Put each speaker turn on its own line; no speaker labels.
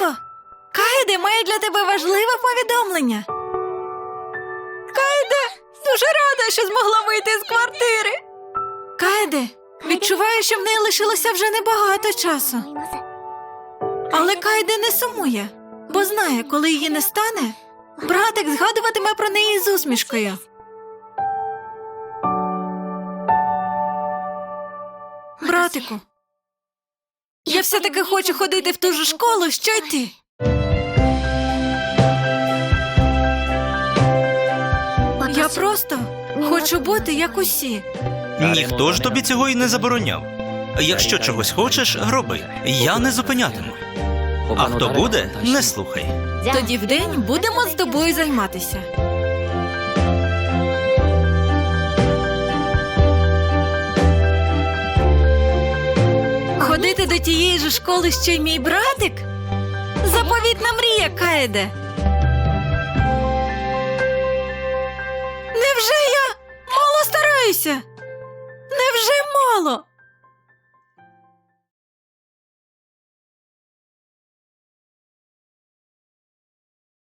Братико, Кайде має для тебе важливе повідомлення. Кайде, дуже рада, що змогла вийти з квартири. Кайде, відчуваю, що в неї лишилося вже небагато часу. Але Кайде не сумує, бо знає, коли її не стане, братик згадуватиме про неї з усмішкою. Братику, я все-таки хочу ходити в ту ж школу, що й ти. Я просто хочу бути як усі.
Ніхто ж тобі цього і не забороняв. Якщо чогось хочеш, роби. Я не зупинятиму. А хто буде, не слухай.
Тоді вдень будемо з тобою займатися. ходити до тієї ж школи, що й мій братик? Заповітна мрія, Каїде. Невже я мало стараюся? Невже мало?